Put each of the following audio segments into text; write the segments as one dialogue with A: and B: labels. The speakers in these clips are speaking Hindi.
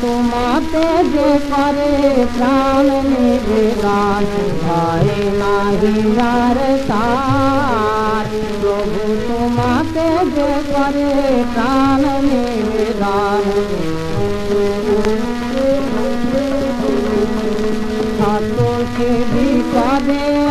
A: तुमाते जे करे प्राण मेरे गान गाए नाही यार सार प्रभु तुमाते जे करे प्राण मेरे गान हाथों के भी करे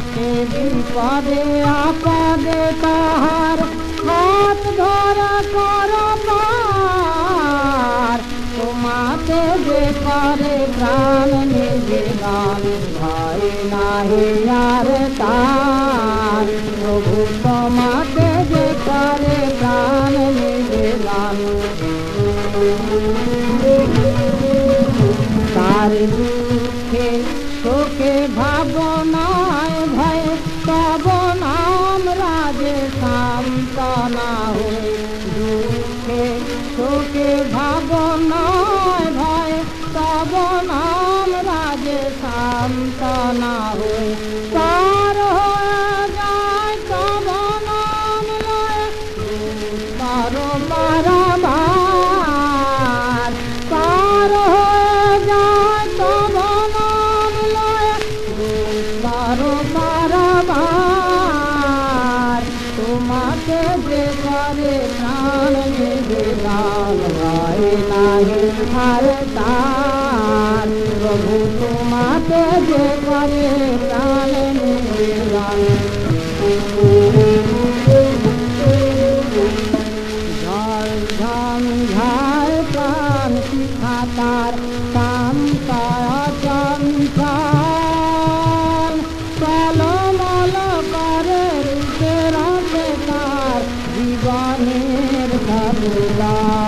A: के दिन पादे आपा देता हार। हाथ धोरा करो पार। तुमाते बेकारे प्राण मेरे गान भाई नाहे यार तार। प्रभु तुमाते बेकारे प्राण मेरे गान तारे শোকে ভাবনায় ভয়, তব নাম রাজে সান্তনা তার হয়ে যায় তব নাম লয়। পার বারবার নাহি আর তার প্রভু তোমাকে যে করে প্রাণ শিখা তার চলমল করে রূপে তার জীবনের সবুলাল